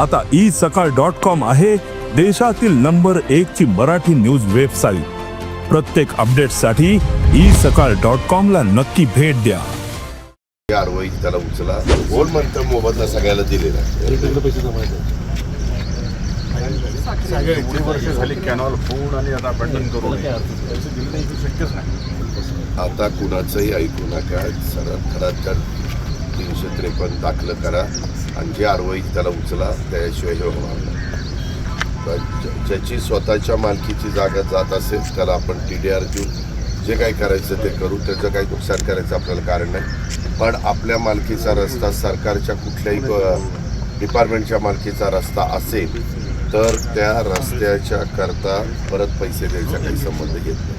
आता ई सकाळ dot com आहे देशातील नंबर एक ची मराठी न्यूज वेबसाईट. प्रत्येक अपडेटसाठी ई सकाळ डॉट कॉम ला नक्की भेट द्या. आरवाई त्याला उचला. कोण म्हणतं मोबदला सगळ्याला दिलेला एवढी वर्ष झाली कॅनॉल होऊन आणि आता अबंडन करून. पैसे दिले नाही शक्यच नाही. आता कुणाचंही ऐकू नका. सरळ खरा तर तीनशे त्रेपन्न दाखलं करा आणि जे आरवाई त्याला उचला त्याशिवाय हे होणार ज्याची स्वतःच्या मालकीची जागा जात असेल त्याला आपण टी डी आर देऊन जे काही करायचं ते करू. त्याचं काही नुकसान करायचं आपल्याला कारण नाही. पण आपल्या मालकीचा रस्ता सरकारच्या कुठल्याही डिपार्टमेंटच्या मालकीचा रस्ता असेल तर त्या रस्त्याच्या करता परत पैसे द्यायचा काही संबंध येत नाही.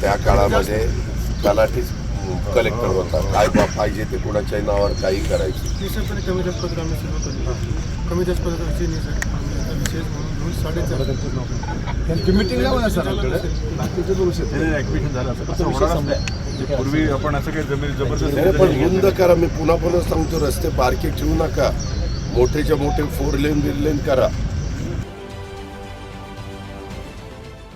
त्या काळामध्ये तलाठीच कलेक्टर होता. काय बा पाहिजे ते कुणाच्याही नावावर काही करायचं. पूर्वी आपण असं काही जमीन नाही, जबरदस्ती पण करा. मी पुन्हा पुन्हा सांगतो रस्ते बारके ठेवू नका. मोठेच्या मोठे फोर लेन बिर लेन करा.